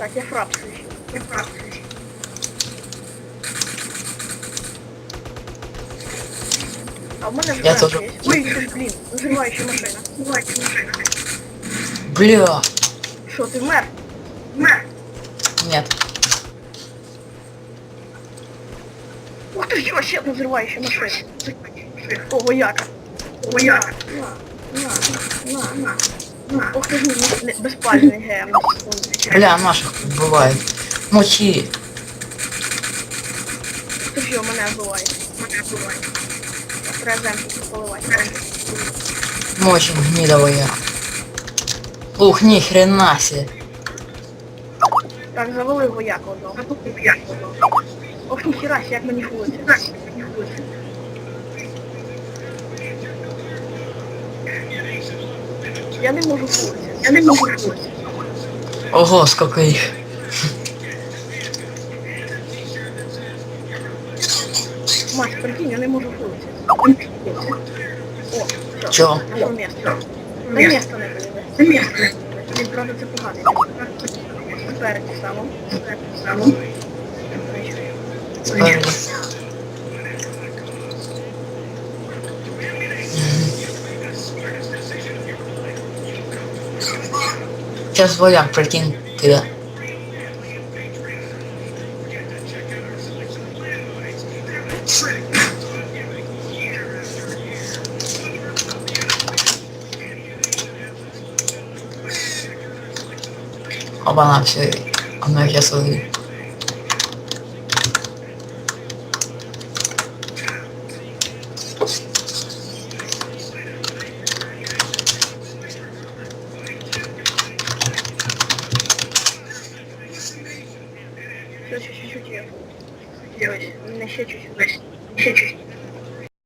Так, я ищу. Я ищу. А в мене Я тоже. есть. Ой, блин, взрывающая машина. Взрывающая машина. Бля. Что, ты мэр? Мэр. Нет. Ух ты, чего, ще одна взрывающая машина. О, вояка. Вояка. На, на, на, на. Безпальний ГМ. Бля, наших бывает. Мочи. Хто ж його мене вбиває? Мене. Так, Треба поливати. Мочим гнидовая. Ух, ни хрена себе. Так, завалив вояку одного. Ох, ніхіра, сі, як мені фулиться. Я не можу фулитися. Я не можу фулитися. Ого, сколько их. Мась, прикинь, я не можу фулитися. О, все. Чо? Нашел место. Та место не буде. Це место. Він правда це поганий. Спереді само. Спереді само. just what I'm freaking good. Oba, I'm sure I'm not just looking. Ще чуть-чуть є. Дивись, не ще чуть-чуть. Ще чуть.